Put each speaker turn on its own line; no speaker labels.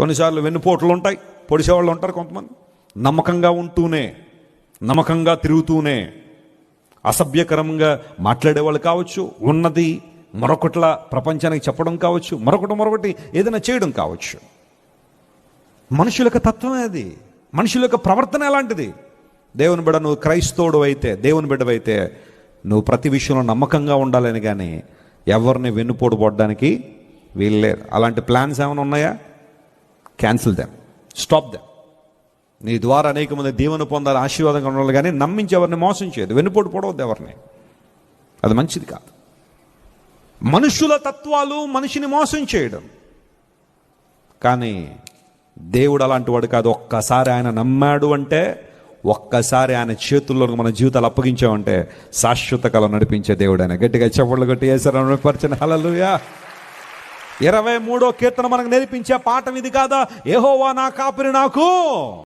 కొన్నిసార్లు వెన్నుపోట్లు ఉంటాయి పొడిసేవాళ్ళు ఉంటారు కొంతమంది. నమ్మకంగా ఉంటూనే నమ్మకంగా తిరుగుతూనే అసభ్యకరంగా మాట్లాడేవాళ్ళు కావచ్చు ఉన్నది మరొకట్ల ప్రపంచానికి చెప్పడం కావచ్చు మరొకటి మరొకటి ఏదైనా చేయడం కావచ్చు. మనుషుల యొక్క తత్వమే అది. మనుషుల యొక్క ప్రవర్తన ఎలాంటిది? దేవుని బిడ్డ నువ్వు క్రైస్తవుడు అయితే దేవుని బిడ్డవైతే నువ్వు ప్రతి విషయంలో నమ్మకంగా ఉండాలని కానీ ఎవరిని వెన్నుపోటు పడడానికి వీల్లేదు. అలాంటి ప్లాన్స్ ఏమైనా ఉన్నాయా? క్యాన్సిల్ దెమ్ స్టాప్ దెమ్ నీ ద్వారా అనేక మంది దీవెన పొందాలి ఆశీర్వాదంగా ఉండాలి కానీ నమ్మించి ఎవరిని మోసం చేయదు వెన్నుపోటు పొడవద్దు ఎవరిని. అది మంచిది కాదు. మనుషుల తత్వాలు మనిషిని మోసం చేయడం. కానీ దేవుడు అలాంటి వాడు కాదు. ఒక్కసారి ఆయన నమ్మాడు అంటే ఒక్కసారి ఆయన చేతుల్లో మన జీవితాలు అప్పగించామంటే శాశ్వత కాలం నడిపించే దేవుడు ఆయన. గట్టిగా చెప్పళ్ళు గట్టి వేసారు పరిచిన హలలుయా ఇరవై మూడో కీర్తన మనకు నేర్పించే పాఠం ఇది కాదా? ఏహోవా నా కాపురి నాకు.